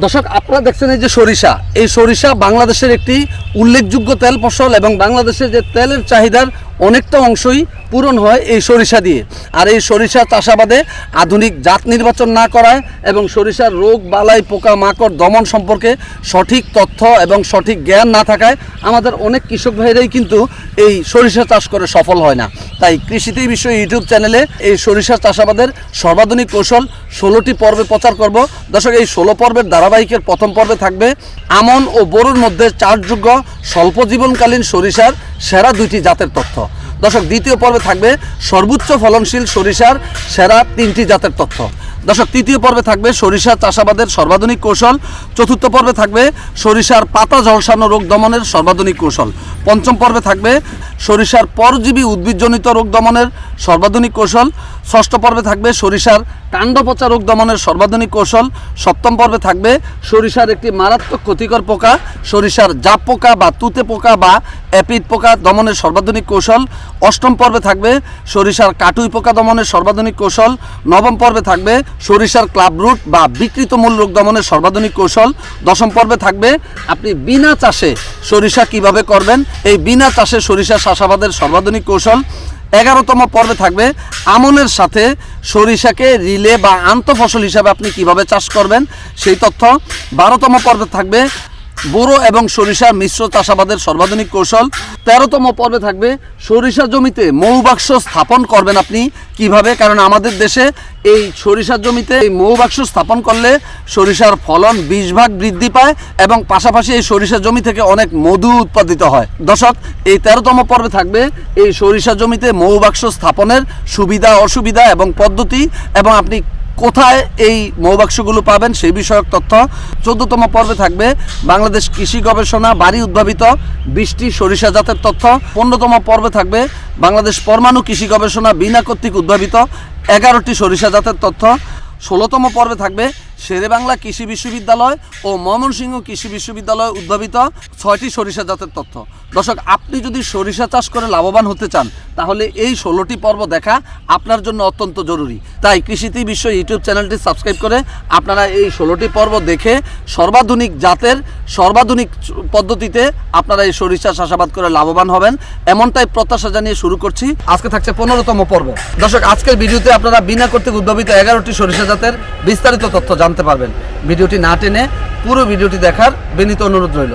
দর্শক, আপনারা দেখছেন এই যে সরিষা। এই সরিষা বাংলাদেশের একটি উল্লেখযোগ্য তেল ফসল এবং বাংলাদেশের যে তেলের চাহিদার অনেকটা অংশই পূরণ হয় এই সরিষা দিয়ে। আর এই সরিষা চাষাবাদে আধুনিক জাত নির্বাচন না করায় এবং সরিষার রোগ, বালাই, পোকা, মাকড়, দমন সম্পর্কে সঠিক তথ্য এবং সঠিক জ্ঞান না থাকায় আমাদের অনেক কৃষক ভাইরাই কিন্তু এই সরিষা চাষ করে সফল হয় না। তাই কৃষিতে বিষয় ইউটিউব চ্যানেলে এই সরিষা চাষাবাদের সর্বাধুনিক কৌশল ষোলোটি পর্বে প্রচার করব। দর্শক, এই ষোলো পর্বের ধারাবাহিকের প্রথম পর্বে থাকবে আমন ও বড়ুর মধ্যে চাষযোগ্য স্বল্প জীবনকালীন সরিষার সেরা দুইটি জাতের তথ্য। দর্শক, দ্বিতীয় পর্বে থাকবে সর্বোচ্চ ফলনশীল সরিষার সেরা তিনটি জাতের তথ্য। দর্শক, তৃতীয় পর্বে থাকবে সরিষা চাষাবাদের সর্বাধুনিক কৌশল। চতুর্থ পর্বে থাকবে সরিষার পাতা ঝলসানো রোগ দমনের সর্বাধুনিক কৌশল। পঞ্চম পর্বে থাকবে সরিষার পরজীবী উদ্ভিদজনিত রোগ দমনের সর্বাধুনিক কৌশল। ষষ্ঠ পর্বে থাকবে সরিষার কাণ্ড পচা রোগ দমনের সর্বাধুনিক কৌশল। সপ্তম পর্বে থাকবে সরিষার একটি মারাত্মক ক্ষতিকর পোকা, সরিষার জাপ পোকা বা তুতে পোকা বা অ্যাপিড পোকা দমনের সর্বাধুনিক কৌশল। অষ্টম পর্বে থাকবে সরিষার কাটুই পোকা দমনের সর্বাধুনিক কৌশল। নবম পর্বে থাকবে সরিষার ক্লাব রুট বা বিকৃত মূল রোগ দমনের সর্বাধুনিক কৌশল। দশম পর্বে থাকবে আপনি বিনা চাষে সরিষা কীভাবে করবেন? এই বিনা চাষে সরিষা চাষাবাদের সর্বাধুনিক কৌশল। এগারোতম পর্বে থাকবে আমনের সাথে সরিষাকে রিলে বা আন্তঃফসল হিসাবে আপনি কীভাবে চাষ করবেন? সেই তথ্য বারোতম পর্বে থাকবে বোরো এবং সরিষার মিশ্র চাষাবাদের সর্বাধুনিক কৌশল। তেরোতম পর্বে থাকবে সরিষা জমিতে মৌবাক্স স্থাপন করবেন আপনি। কীভাবে? কারণ আমাদের দেশে এই সরিষার জমিতে এই মৌবাক্স স্থাপন করলে সরিষার ফলন বিশ ভাগ বৃদ্ধি পায় এবং পাশাপাশি এই সরিষা জমি থেকে অনেক মধু উৎপাদিত হয়। দর্শক, এই তেরোতম পর্বে থাকবে, এই সরিষা জমিতে মৌবাক্স স্থাপনের সুবিধা, অসুবিধা এবং পদ্ধতি এবং আপনি কোথায় এই মৌবাক্সগুলো পাবেন সেই বিষয়ক তথ্য চোদ্দতম পর্বে থাকবে বাংলাদেশ কৃষি গবেষণা, বাড়ি উদ্ভাবিত, বৃষ্টি, সরিষা জাতের তথ্য। পনেরোতম পর্বে থাকবে বাংলাদেশ পরমাণু কৃষি গবেষণা বিনা কর্তৃক উদ্ভাবিত, এগারোটি সরিষা জাতের তথ্য। ষোলোতম পর্বে থাকবে শেরে বাংলা কৃষি বিশ্ববিদ্যালয় ও ময়মনসিংহ কৃষি বিশ্ববিদ্যালয় উদ্ভাবিত ছয়টি সরিষা জাতের তথ্য। দর্শক, আপনি যদি সরিষা চাষ করে লাভবান হতে চান, তাহলে এই ষোলোটি পর্ব দেখা আপনার জন্য অত্যন্ত জরুরি। তাই কৃষিতে বিশ্ব ইউটিউব চ্যানেলটি সাবস্ক্রাইব করে আপনারা এই ষোলোটি পর্ব দেখে সর্বাধুনিক জাতের, সর্বাধুনিক পদ্ধতিতে আপনারা এই সরিষা চাষাবাদ করে লাভবান হবেন। এমনটাই প্রত্যাশা জানিয়ে শুরু করছি। আজকে থাকছে পনেরোতম পর্ব। দর্শক, আজকের ভিডিওতে আপনারা বিনা কর্তৃক উদ্ভাবিত এগারোটি সরিষা জাতের বিস্তারিত তথ্য জানতে পারবেন। ভিডিওটি না টেনে পুরো ভিডিওটি দেখার বিনীত অনুরোধ রইল।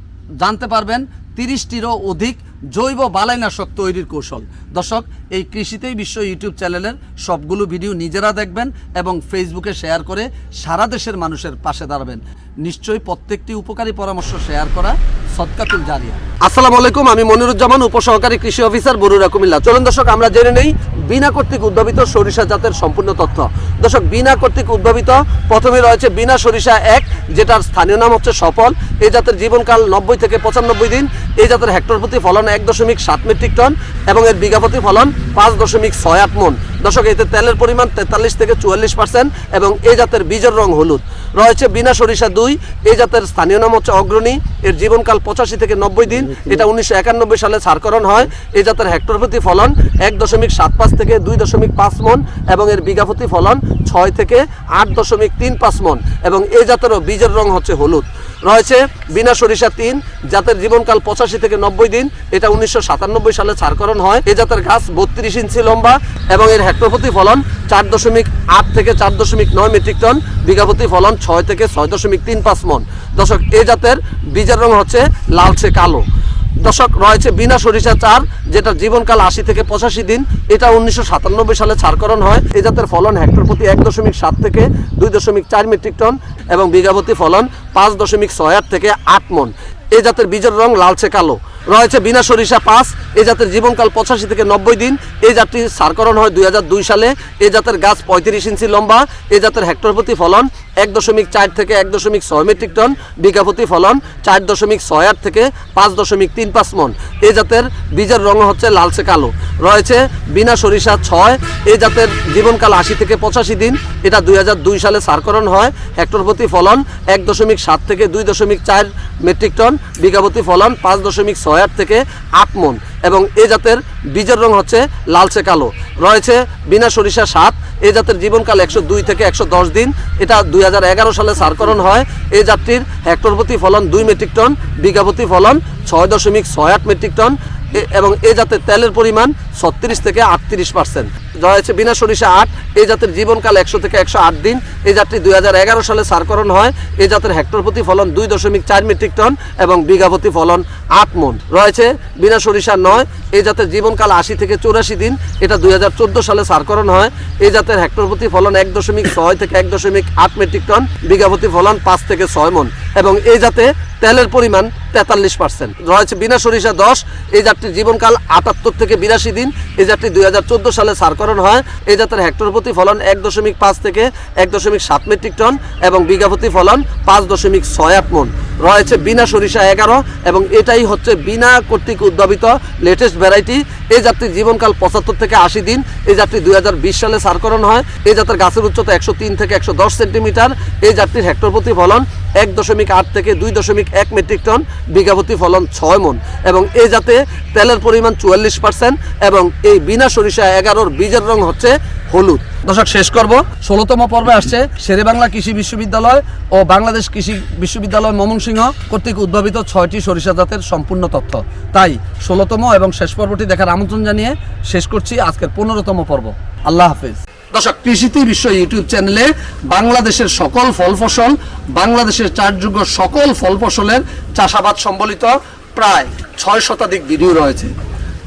জানতে পারবেন তিরিশটিরও অধিক জৈব বালাইনাশক তৈরির কৌশল। দর্শক এই কৃষিতেই বিশ্ব ইউটিউব চ্যানেলের সবগুলো ভিডিও নিজেরা দেখবেন এবং ফেসবুকে শেয়ার করে সারা দেশের মানুষের পাশে দাঁড়াবেন। নিশ্চয়ই প্রত্যেকটি উপকারী পরামর্শ শেয়ার করা সৎকাতুল জারিয়া। আসসালামু আলাইকুম, আমি মনিরুজ্জামান, উপসহকারী কৃষি অফিসার বরুরা কুমিল্লা চলুন দর্শক, আমরা জেনে নেই বিনা কর্তৃক উদ্ভাবিত সরিষা জাতের সম্পূর্ণ তথ্য। দর্শক, বিনা কর্তৃক উদ্ভাবিত, প্রথমে রয়েছে বিনা সরিষা এক, যেটার স্থানীয় নাম হচ্ছে সফল। এই জাতের জীবনকাল নব্বই থেকে পঁচানব্বই দিন। এই জাতের হেক্টর প্রতি ফলন এক দশমিক সাত মেট্রিক টন এবং এর বিঘা প্রতি ফলন পাঁচ দশমিক ছয় আট মন। দর্শক, এতে তেলের পরিমাণ তেতাল্লিশ থেকে চুয়াল্লিশ পার্সেন্ট এবং এই জাতের বীজের রং হলুদ। রয়েছে বিনা সরিষা দুই এই জাতের স্থানীয় নাম হচ্ছে অগ্রণী। এর জীবনকাল পঁচাশি থেকে নব্বই দিন। এটা উনিশশো একানব্বই সালে ছাড়করণ হয়। এই জাতের হেক্টর প্রতি ফলন এক দশমিক সাত পাঁচ থেকে দুই দশমিক পাঁচ মন এবং এর বিঘা প্রতি ফলন ছয় থেকে আট দশমিক তিন পাঁচ মন এবং এই জাতেরও বীজের রং হচ্ছে হলুদ। রয়েছে বিনা সরিষা তিন, জাতের জীবনকাল পঁচাশি থেকে নব্বই দিন, এটা উনিশশো সাতানব্বই সালে ছাড়করণ হয়। এ জাতের গাছ বত্রিশ ইঞ্চি লম্বা এবং এর হেক্টর প্রতি ফলন চার দশমিক আট থেকে চার দশমিক নয় মেট্রিক টন বিঘা প্রতি ফলন ছয় থেকে ছয় দশমিক তিন পাঁচ মন। দর্শক এই জাতের বীজের রং হচ্ছে লালচে কালো। দশক রয়েছে বিনা সরিষা চার যেটা জীবনকাল আশি থেকে পঁচাশি দিন, এটা উনিশশো সাতানব্বই সালে ছাড়করণ হয়। এই জাতের ফলন হেক্টর প্রতি এক দশমিক সাত থেকে দুই দশমিক চার মেট্রিক টন এবং বিঘাপতি ফলন পাঁচ দশমিক ছয় আট থেকে আট মন। এই জাতের বীজের রং লালচে কালো। রয়েছে বিনা সরিষা পাঁচ। এই জাতের জীবনকাল পঁচাশি থেকে নব্বই দিন। এই জাতটি সারকরণ হয় দুই হাজার দুই সালে। এই জাতের গাছ পঁয়ত্রিশ ইঞ্চি লম্বা। এই জাতের হেক্টর প্রতি ফলন এক দশমিক চার থেকে এক দশমিক ছয় মেট্রিক টন। বিঘা প্রতি ফলন চার দশমিক ছয় আট থেকে পাঁচ দশমিক তিন পাঁচ মন। এই জাতের বীজের রং হচ্ছে লালচে কালো। রয়েছে বিনা সরিষা ছয়। এ জাতের জীবনকাল আশি থেকে পঁচাশি দিন। এটা দুই হাজার দুই সালে সারকরণ হয়। হেক্টর প্রতি ফলন এক দশমিক সাত থেকে দুই দশমিক চার মেট্রিক টন। বিঘা প্রতি ফলন পাঁচ দশমিক ছয় আট থেকে আট এবং এ জাতের বীজের রং হচ্ছে লালচে কালো। রয়েছে বিনা সরিষা সাত এ জাতের জীবনকাল একশো দুই থেকে একশো দশ দিন। এটা দুই হাজার এগারো সালে সারকরণ হয়। এ জাতটির হেক্টর প্রতি ফলন দুই মেট্রিক টন বিঘা প্রতি ফলন ছয় দশমিক ছয় আট মেট্রিক টন। এবং এ জাতের তেলের পরিমাণ ছত্রিশ থেকে আটত্রিশ পার্সেন্ট। রয়েছে বিনা সরিষা আট, এই জাতের জীবনকাল একশো থেকে একশো আট দিন। এই জাতটি দুই হাজার এগারো সালে সারকরণ হয়। এই জাতের হেক্টর প্রতি ফলন দুই দশমিক চার মেট্রিক টন এবং বিঘা প্রতি ফলন আট মন। রয়েছে বিনা সরিষা নয়, এই জাতের জীবনকাল আশি থেকে চৌরাশি দিন। এটা দুই হাজার চোদ্দ সালে সারকরণ হয়। এই জাতের হেক্টর প্রতি ফলন এক দশমিক ছয় থেকে এক দশমিক আট মেট্রিক টন, বিঘা প্রতি ফলন পাঁচ থেকে ছয় মন এবং এই জাতে তেলের পরিমাণ তেতাল্লিশ পার্সেন্ট। রয়েছে বিনা সরিষা দশ, এই জাতটির জীবনকাল আটাত্তর থেকে বিরাশি দিন। এই জাতটি দুই হাজার চোদ্দ সালে সারকরণ হয়। এই জাতের হেক্টর প্রতি ফলন এক দশমিক পাঁচ থেকে এক দশমিক সাত মেট্রিক টন এবং বিঘা প্রতি ফলন পাঁচ দশমিক ছয় আট মন। রয়েছে বিনা সরিষা এগারো এবং এটাই হচ্ছে বিনা কর্তৃক উদ্ভাবিত লেটেস্ট ভ্যারাইটি এই জাতটির জীবনকাল পঁচাত্তর থেকে আশি দিন। এই জাতটি দুই হাজার বিশ সালে সারকরণ হয়। এই জাতের গাছের উচ্চতা একশো তিন থেকে একশো দশ সেন্টিমিটার। এই জাতটির হেক্টর প্রতি ফলন এক দশমিক আট থেকে দুই দশমিক এক মেট্রিক টন। বিঘাপতি ফলন ছয় মন। এবং এই জাতে তেলের পরিমাণ চুয়াল্লিশ পার্সেন্ট এবং এই বিনা সরিষা এগারোর বীজের রং হচ্ছে হলুদ। দর্শক শেষ করব। ষোলোতম পর্বে আসছে শেরে বাংলা কৃষি বিশ্ববিদ্যালয় ও বাংলাদেশ কৃষি বিশ্ববিদ্যালয় ময়মনসিংহ কর্তৃক উদ্ভাবিত ছয়টি সরিষা জাতের সম্পূর্ণ তথ্য। তাই ষোলোতম এবং শেষ পর্বটি দেখার আমন্ত্রণ জানিয়ে শেষ করছি আজকের পনেরোতম পর্ব। আল্লাহ হাফেজ। দর্শক কৃষিতে বিশ্ব ইউটিউব চ্যানেলে বাংলাদেশের সকল ফল ফসল বাংলাদেশের চারযোগ্য সকল ফল ফসলের চাষাবাদ সম্বলিত প্রায় ছয় শতাধিক ভিডিও রয়েছে।